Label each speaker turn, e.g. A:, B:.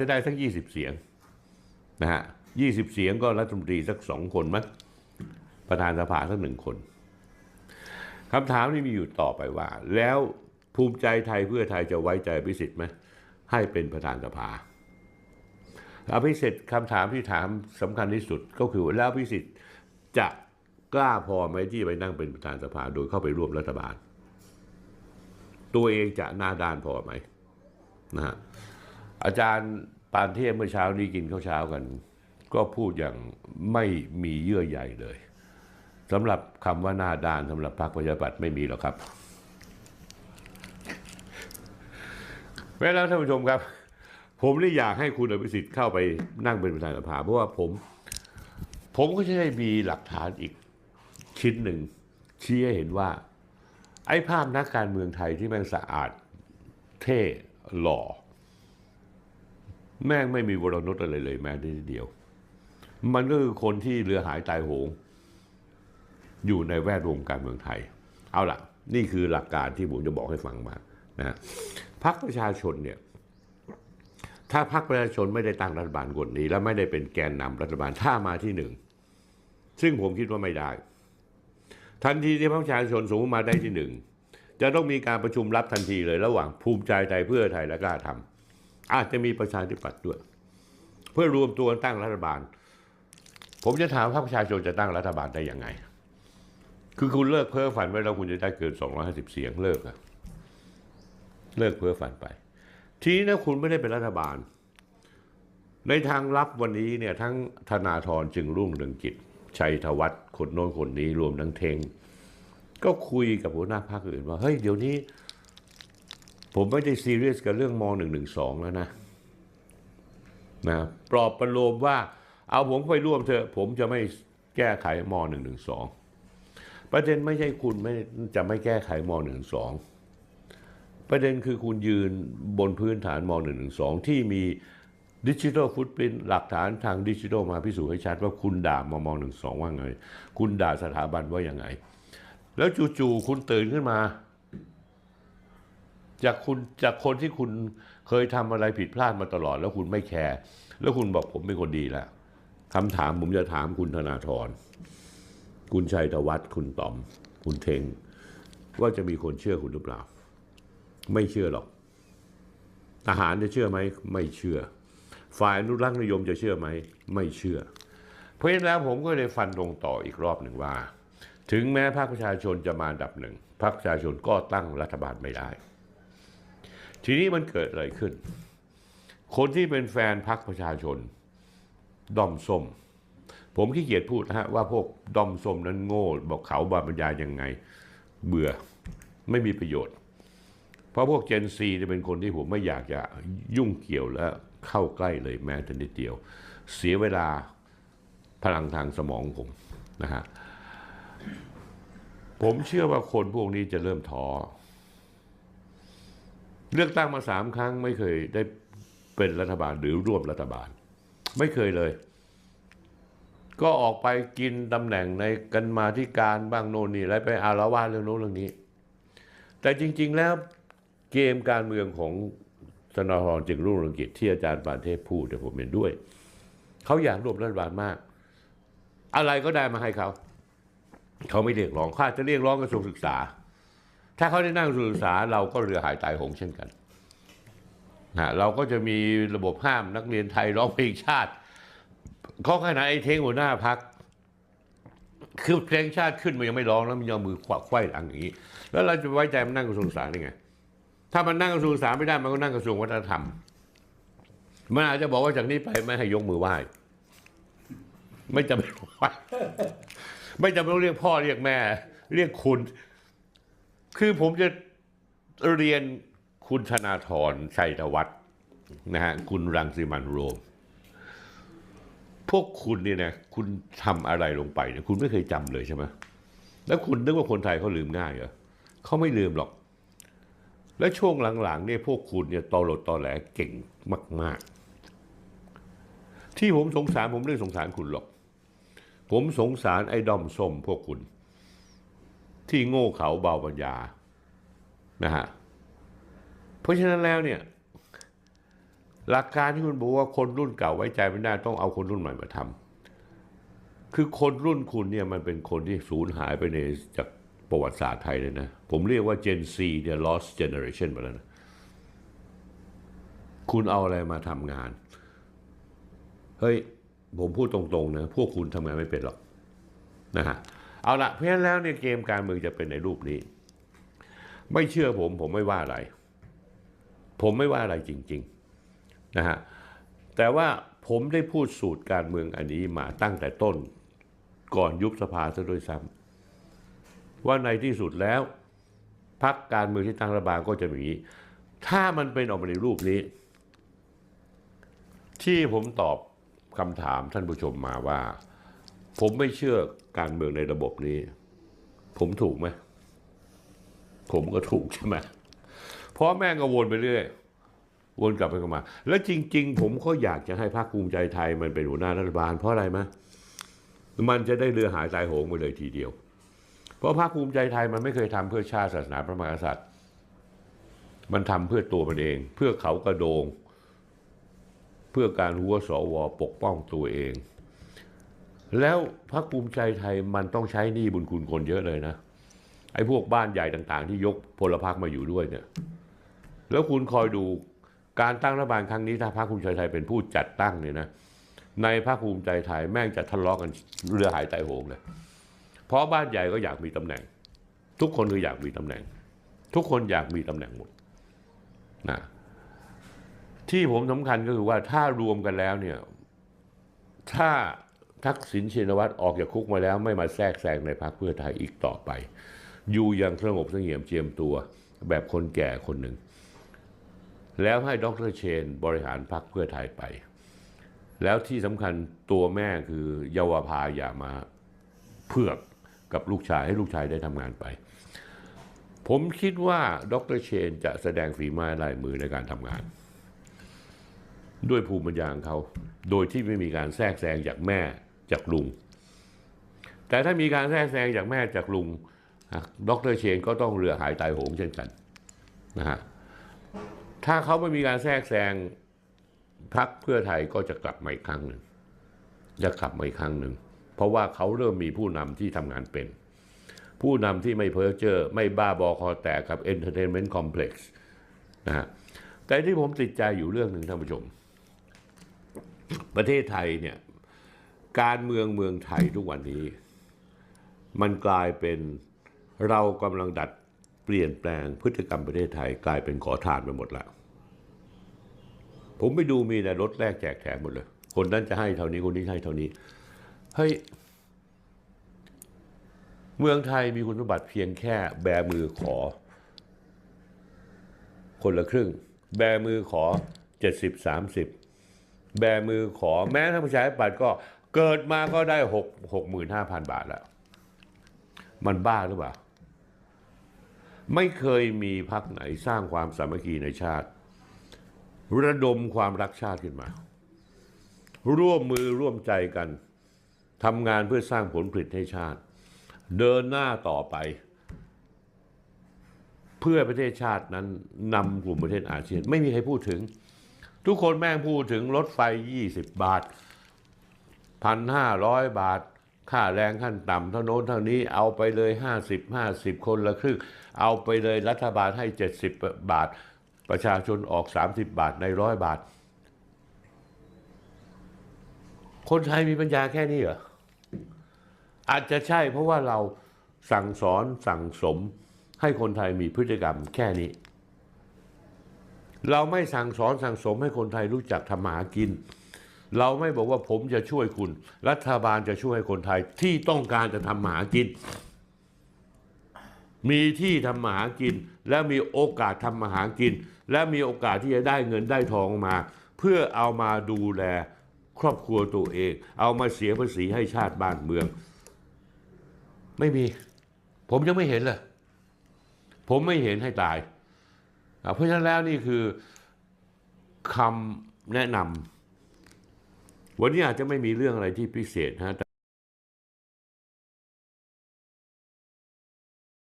A: จะได้สักยี่สิบเสียงนะฮะยี่สิบเสียงก็รัฐมนตรีสักสองคนมั้งประธานสภาสักหนึ่งคนคำถามที่มีอยู่ต่อไปว่า แล้วภูมิใจไทยเพื่อไทยจะไว้ใจพิสิทธิ์ไหมให้เป็นประธานสภาอภิสิทธิ์คำถามที่ถามสำคัญที่สุดก็คือแล้วพิสิทธิ์จะกล้าพอไหมที่ไปนั่งเป็นประธานสภาโดยเข้าไปร่วมรัฐบาล ตัวเองจะหน้าด้านพอไหมนะฮะ อาจารย์ปานเทพเมื่อเช้านี้กินข้าวเช้ากัน ก็พูดอย่างไม่มีเยื่อใยเลยสำหรับคำว่าหน้าด้านสำหรับพรรคประชาธิปัตย์ไม่มีหรอกครับเวลาท่านผู้ชมครับ ผมนี่อยากให้คุณอภิสิทธิ์เข้าไปนั่งเป็นประธานสภาเพราะว่าผม ผมก็จะได้มีหลักฐานอีกชิ้นหนึ่งชี้ให้เห็นว่า ไอ้ภาพนักการเมืองไทยที่แม่งสะอาดเท่หล่อ แม่งไม่มีวรนุษอะไรเลยแม้แต่นิดเดียว มันก็คือคนที่เรือหายตายโหง อยู่ในแวดวงการเมืองไทย เอาล่ะ นี่คือหลักการที่ผมจะบอกให้ฟังมานะพรรคประชาชนเนี่ยถ้าพรรคประชาชนไม่ได้ตั้งรัฐบาลกฎนี้ และไม่ได้เป็นแกนนำรัฐบาลถ้ามาที่หนึ่งซึ่งผมคิดว่าไม่ได้ ทันทีที่พรรคประชาชนสมมติมาได้ที่หนึ่งจะต้องมีการประชุมรับทันทีเลยระหว่างภูมิใจไทยเพื่อไทยและกล้าทำ อาจจะมีประชาธิปัตย์ด้วย เพื่อรวมตัวตั้งรัฐบาล ผมจะถามพรรคประชาชนจะตั้งรัฐบาลได้ยังไง คือคุณเลิกเพ้อฝันไว้แล้วคุณจะได้เกิน 250 เสียงเลิกอะเลิกเพ้อฝันไป ทีนี้นะคุณไม่ได้เป็นรัฐบาล ในทางลับวันนี้เนี่ยทั้งธนาธรจึงรุ่งเรืองกิจ ชัยธวัฒน์คนโน้นคนนี้รวมทั้งเทงก็คุยกับหัวหน้าพรรคอื่นว่าเฮ้ยเดี๋ยวนี้ ผมไม่ได้ซีเรียสกับเรื่องม .112 แล้วนะนะปลอบประโลมว่าเอาผมไปร่วมเถอะผมจะไม่แก้ไขม .112 ประเด็นไม่ใช่คุณไม่จะไม่แก้ไขม .112 ประเด็นคือคุณยืนบนพื้นฐานม .112 ที่มีดิจิทัลฟุตปรินหลักฐานทางดิจิทัลมาพิสูจน์ให้ชัดว่าคุณด่ามม .12 ว่าไง คุณด่าสถาบันว่ายังไง แล้วจู่ๆคุณตื่นขึ้นมา จากคุณจากคนที่คุณเคยทำอะไรผิดพลาดมาตลอด แล้วคุณไม่แคร์แล้วคุณบอกผมเป็นคนดีแล้วคำถามผมจะถามคุณธนาธรคุณชัยธวัฒน์คุณต๋อม คุณเทง ว่าจะมีคนเชื่อคุณหรือเปล่า ไม่เชื่อหรอกทหารจะเชื่อไหมไม่เชื่อ ฝ่ายอนุรักษ์นิยมจะเชื่อไหมไม่เชื่อ เพราะฉะนั้นแล้วผมก็เลยฟันตรงต่ออีกรอบหนึ่งว่า ถึงแม้พรรคประชาชนจะมาดับหนึ่งพรรคประชาชนก็ตั้งรัฐบาลไม่ได้ ทีนี้มันเกิดอะไรขึ้น คนที่เป็นแฟนพรรคประชาชนด้อมส้ม ผมขี้เกียจพูดนะฮะว่าพวกด้อมส้มนั้นโง่ บอกเขาบาบรรยายยังไง เบื่อไม่มีประโยชน์ เพราะพวกเจนซีจะเป็นคนที่ผมไม่อยากจะยุ่งเกี่ยวและเข้าใกล้เลยแม้แต่นิดเดียว เสียเวลาพลังทางสมองผมนะฮะผมเชื่อว่าคนพวกนี้จะเริ่มท้อ เลือกตั้งมาสามครั้งไม่เคยได้เป็นรัฐบาลหรือร่วมรัฐบาล ไม่เคยเลย ก็ออกไปกินตำแหน่งในกันมาที่การบ้างโน่นนี่อะไรไปอาละวาดเรื่องโน้นเรื่องนี้ แต่จริง ๆแล้วเกมการเมืองของธนาธรจึงรุ่งเรืองกิจที่อาจารย์ปานเทพพูดแต่ยผมเห็นด้วย เขาอยากร่วมรัฐบาลมาก อะไรก็ได้มาให้เขา เขาไม่เรียกร้องขาอาจจะเรียกร้องกระทรวงศึกษา ถ้าเขาได้นั่งกระทรวงศึกษาเราก็เรือหายตายหงเช่นกันนะเราก็จะมีระบบห้ามนักเรียนไทยร้องเพลงชาติเขาขนาดไอ้เทงหัวหน้าพัก คือเพลงชาติขึ้นมันยังไม่ร้องแล้วมันยังเอามือขวักไขว้หลังอย่างนี้ แล้วเราจะไว้ใจมันนั่งกระทรวงศึกษาได้ไง ถ้ามันนั่งกระทรวงศึกษาไม่ได้มันก็นั่งกระทรวงวัฒนธรรม มันอาจจะบอกว่าจากนี้ไปไม่ให้ยกมือไหว้ ไม่จำเป็นต้องไหว้ไม่จำเป็นต้องเรียกพ่อเรียกแม่ เรียกคุณ คือผมจะเรียนคุณธนาธรชัยธวัฒน์นะฮะคุณรังสิมันโรม พวกคุณเนี่ยนะคุณทำอะไรลงไปเนี่ยคุณไม่เคยจำเลยใช่ไหมแล้วคุณนึกว่าคนไทยเขาลืมง่ายเหรอเขาไม่ลืมหรอก และช่วงหลังๆเนี่ยพวกคุณเนี่ยตอหลดตอแหลเก่งมาก ๆ ที่ผมสงสารผมไม่ได้สงสารคุณหรอก ผมสงสารไอ้ดอมส้มพวกคุณ ที่โง่เขลาเบาปัญญานะฮะเพราะฉะนั้นแล้วเนี่ยหลักการที่คุณบอกว่าคนรุ่นเก่าไว้ใจไม่ได้ต้องเอาคนรุ่นใหม่มาทำคือคนรุ่นคุณเนี่ยมันเป็นคนที่สูญหายไปในจากประวัติศาสตร์ไทยเลยนะ ผมเรียกว่า Gen Z เนี่ย lost generation ไปแล้วนะ คุณเอาอะไรมาทำงาน เฮ้ย ผมพูดตรงๆนะ พวกคุณทำงานไม่เป็นหรอกนะฮะ เอาละเพราะฉะนั้นแล้วเนี่ยเกมการเมืองจะเป็นในรูปนี้ ไม่เชื่อผมผมไม่ว่าอะไร ผมไม่ว่าอะไรจริงๆนะฮะแต่ว่าผมได้พูดสูตรการเมืองอันนี้มาตั้งแต่ต้นก่อนยุบสภาซะด้วยซ้ำว่าในที่สุดแล้วพักการเมืองที่ตั้งรัฐบาลก็จะมีถ้ามันเป็นออกมาในรูปนี้ ที่ผมตอบคำถามท่านผู้ชมมาว่า ผมไม่เชื่อการเมืองในระบบนี้ ผมถูกไหมผมก็ถูกใช่ไหมเพราะแม่งก็วนไปเรื่อยวนกลับไปกลับมา แล้วจริง ๆ ผมก็อยากจะให้พรรคภูมิใจไทยมันเป็นหัวหน้ารัฐบาล เพราะอะไรมะมันจะได้เรือหายตายโหงไปเลยทีเดียว เพราะพรรคภูมิใจไทยมันไม่เคยทำเพื่อชาติศาสนาพระมหากษัตริย์ มันทำเพื่อตัวมันเอง เพื่อเขากระโดง เพื่อการหัวสวปกป้องตัวเอง แล้วพรรคภูมิใจไทยมันต้องใช้หนี้บุญคุณคนเยอะเลยนะ ไอ้พวกบ้านใหญ่ต่างๆ ที่ยกพลพรรคมาอยู่ด้วยเนี่ย แล้วคุณคอยดูการตั้งรัฐบาลครั้งนี้ถ้าพรรคภูมิใจไทยเป็นผู้จัดตั้งเนี่ยนะในพรรคภูมิใจไทยแม่งจะทะเลาะกันเรือหายใจโหงเลยเพราะบ้านใหญ่ก็อยากมีตำแหน่ง ทุกคนก็อยากมีตำแหน่ง ทุกคนอยากมีตำแหน่งหมดนะที่ผมสำคัญก็คือว่าถ้ารวมกันแล้วเนี่ยถ้า ทักษิณชินวัตรออกจากคุกมาแล้วไม่มาแทรกแซงในพรรคเพื่อไทยอีกต่อไป อยู่อย่างสงบเสงี่ยมเจียมตัวแบบคนแก่คนหนึ่ง แล้วให้ดรเชนบริหารพรรคเพื่อไทยไป แล้วที่สำคัญตัวแม่คือเยาวภาอย่ามาเผือกกับลูกชายให้ลูกชายได้ทำงานไป ผมคิดว่าดรเชนจะแสดงฝีไม้ลายมือในการทำงาน ด้วยภูมิปัญญาของเขา โดยที่ไม่มีการแทรกแซงจากแม่ จากลุง แต่ถ้ามีการแทรกแซงจากแม่จากลุงอะดรเชนก็ต้องเรือหายตายโหงเช่นกันนะฮะถ้าเขาไม่มีการแทรกแซงพักเพื่อไทยก็จะกลับมาอีกครั้งหนึ่งจะกลับมาอีกครั้งหนึ่ง เพราะว่าเขาเริ่มมีผู้นำที่ทำงานเป็น ผู้นำที่ไม่เพ้อเจ้อไม่บ้าบอคอแตกกับ Entertainment Complex นะฮะแต่ที่ผมติดใจอยู่เรื่องหนึ่งท่านผู้ชม ประเทศไทยเนี่ย การเมืองเมืองไทยทุกวันนี้ มันกลายเป็นเรากำลังดัดเปลี่ยนแปลงพฤติกรรมประเทศไทย กลายเป็นขอทานไปหมดแล้วผมไปดูมีแต่รถแรกแจกแถมหมดเลย คนนั้นจะให้เท่านี้คนนี้ให้เท่านี้เฮ้ยเมืองไทยมีคุณสมบัติเพียงแค่แบมือขอ คนละครึ่ง แบมือขอเจ็ดสิบสามสิบแบมือขอแม้ท่านผู้ชายปัตย์ก็ เกิดมาก็ได้หกหกหมื่นห้าพันบาทแล้ว มันบ้าหรือเปล่า ไม่เคยมีพักไหนสร้างความสามัคคีในชาติ ระดมความรักชาติขึ้นมา ร่วมมือร่วมใจกันทำงานเพื่อสร้างผลผลิตให้ชาติ เดินหน้าต่อไป เพื่อประเทศชาตินั้นนำกลุ่มประเทศอาเซียน ไม่มีใครพูดถึง ทุกคนแม่งพูดถึงรถไฟ 20 บาท 1,500บาท ค่าแรงขั้นต่ำเท่าโน้นเท่านี้เอาไปเลย 50 50 คนละครึ่ง เอาไปเลยรัฐบาลให้ 70 บาท ประชาชนออก 30 บาทในร้อยบาท คนไทยมีปัญญาแค่นี้เหรอ อาจจะใช่เพราะว่าเราสั่งสอนสั่งสมให้คนไทยมีพฤติกรรมแค่นี้ เราไม่สั่งสอนสั่งสมให้คนไทยรู้จักทำมาหากิน เราไม่บอกว่าผมจะช่วยคุณ รัฐบาลจะช่วยคนไทยที่ต้องการจะทำมาหากิน มีที่ทำมาหากิน และมีโอกาสทำมาหากิน และมีโอกาสที่จะได้เงินได้ทองมา เพื่อเอามาดูแลครอบครัวตัวเอง เอามาเสียภาษีให้ชาติบ้านเมือง ไม่มี ผมยังไม่เห็นเลยผมไม่เห็นให้ตาย เพราะฉะนั้นแล้วนี่คือคำแนะนำ วันนี้อาจจะไม่มีเรื่องอะไรที่พิเศษนะ